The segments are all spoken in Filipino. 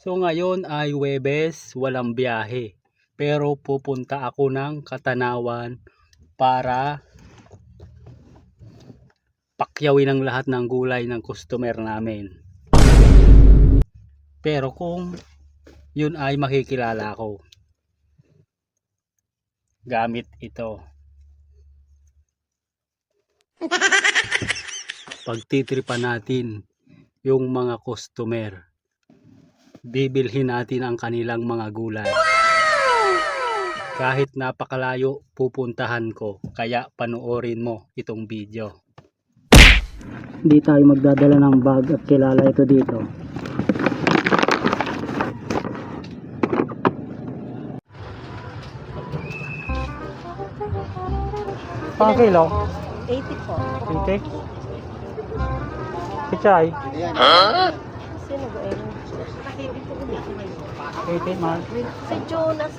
So ngayon ay Webes, walang biyahe. Pero pupunta ako ng Katanawan para pakyawin ang lahat ng gulay ng customer namin. Pero kung yun ay makikilala ko. Gamit ito. Pagtitripan natin yung mga customer bibilhin natin ang kanilang mga gulay. Kahit napakalayo pupuntahan ko, kaya panoorin mo itong video. Hindi tayo magdadala ng bag at kilala ito dito. Pang kilo? 80 po. 80? Kichay? Sino ba yun? 80 man. Si Jonas.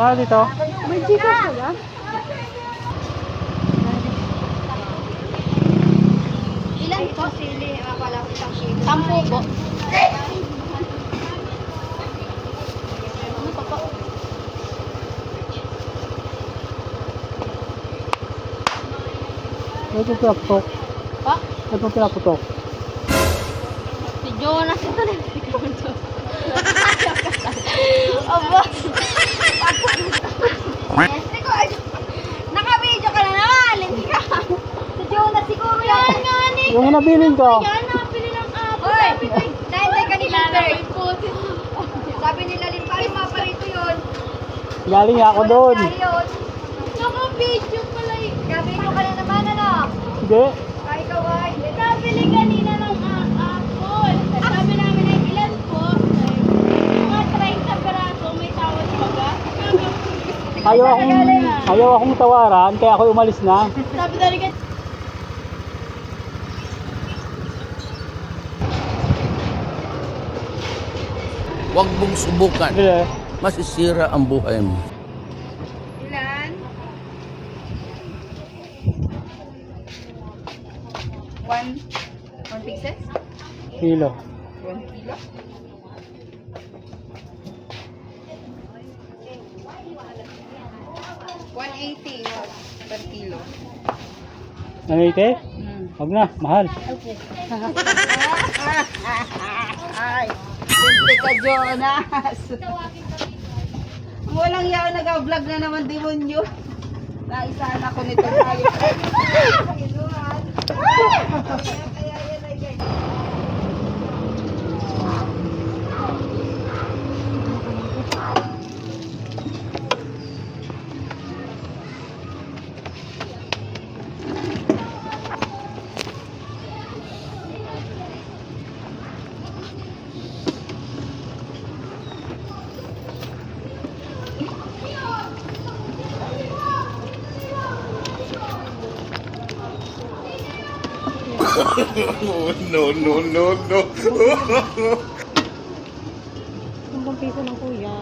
Ah, dito? May Gcash ka ba? Ilan po? Sili, wala ko isang sili. Sampu po. Ano pa po? Ito pinaputok. Pa? Ito pinaputok. Si Jonas ito na. Aba. Ko. ay, Naka-video ka na naman. Hindi ka. Si Jonas siguro yan. nga ni. Yung nabilin ko. Yan, napili ng apo. Sabi ko, dahil may kanila Sabi nila limparin mga parito yun. Galing ako doon. Ayun. Naka-video pala eh. Gabi mo ka na naman ano? Hindi. Ay, ikaw ay. Nabili kanina ng uh, apple. Sabi namin ay ilan po? Mga 30 peraso, may tawad pa ba? Ayaw akong, ayaw akong tawaran, kaya ako umalis na. Sabi talaga, Huwag mong subukan. Masisira ang buhay mo. ilan? One, one pieces? Kilo. One kilo? One eighty per kilo. Ano ite? Huwag na, mahal. Ay, Sinte ka, Jonas. Walang yaw, nag-vlog na naman demonyo. Naisahan ako nito. no, no, no, no. Ang piso ng kuya.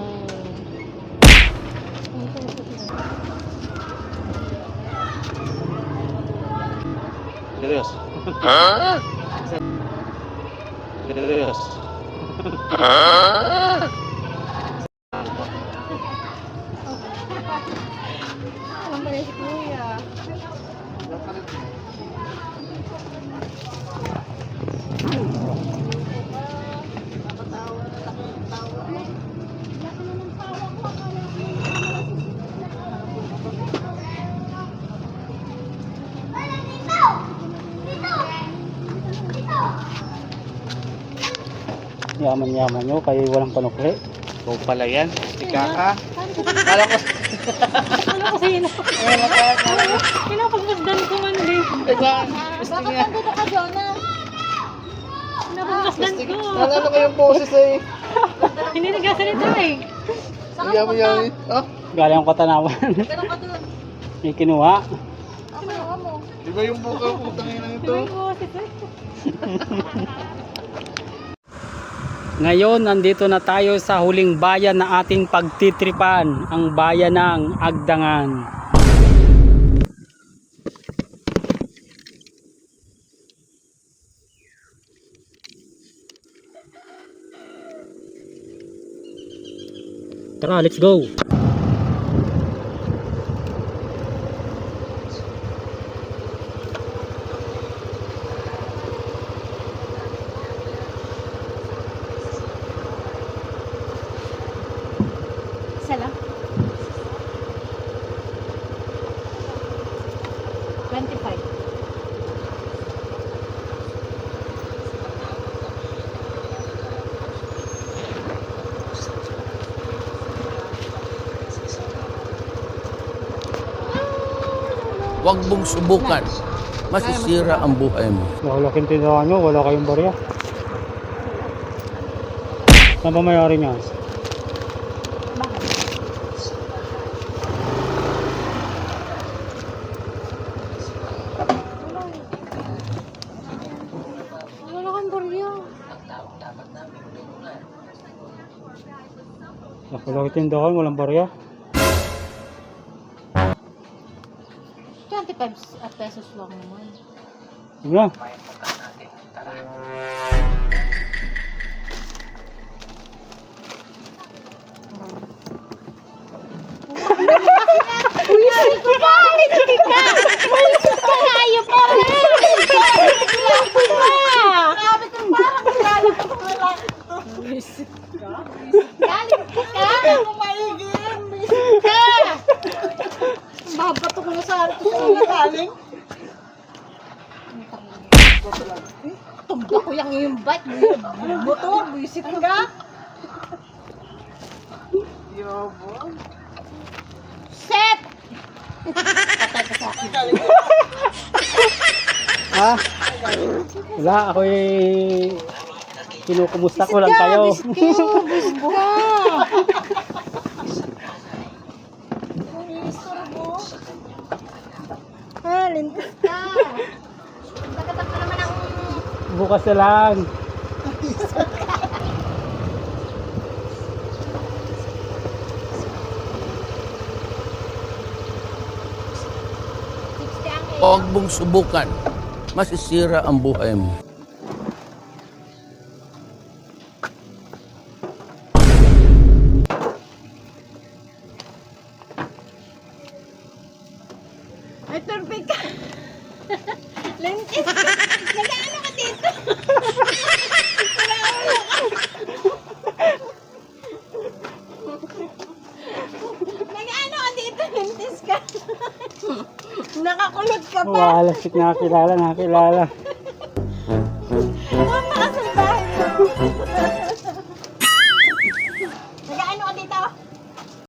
Serious. Yaman-yaman nyo, kayo walang panukli. Ikaw pala yan. Ika ka. Kala ko. Ano ko sino? Pinapagmasdan ko man din. Ika. Gusto niya. Dito ka, Jonas. Pinapagmasdan ko. Nalala ko yung boses eh. Hindi nagkasalita eh. Yaman-yaman. Oh. Galing ang katanawan. Pero ka dun. May kinuha. Ako na mo. Di ba yung buka ko tangina Ito yung boses eh. Ngayon, nandito na tayo sa huling bayan na ating pagtitripan, ang bayan ng Agdangan. Tara, let's go! Huwag mong subukan. Masisira ang buhay mo. Malaking tindahan nyo, wala kayong barya. Saan ba mayari niya? Wala kang barya. Malaking tindahan, walang barya. 25 at pesos lang naman. Sige na. Uy, ko pa! Hindi ka! Malis ka na! Ayaw pa rin! Ayaw pa! Sabi ko parang kilala ko sa lalaki to. Galing ka ka! Kumaigin! Bisit ka! Babato ko na sa harap ko sa galing. Tumba ko yung yung bike. Motor, bisit ka. Set! Patay ka sa akin. Ha? Wala, ako'y kinukumusta ko lang kayo. Buka! Ah, lintis ka. Takatak ka naman ang... Bukas na lang. Huwag mong subukan. Masisira ang buhay mo. Ay, perfect ka. Lintis ka. Nag-ano ka dito? Nag-ano ka dito? Lintis ka. Nakakulot ka pa. Wala, sik nakakilala, nakakilala.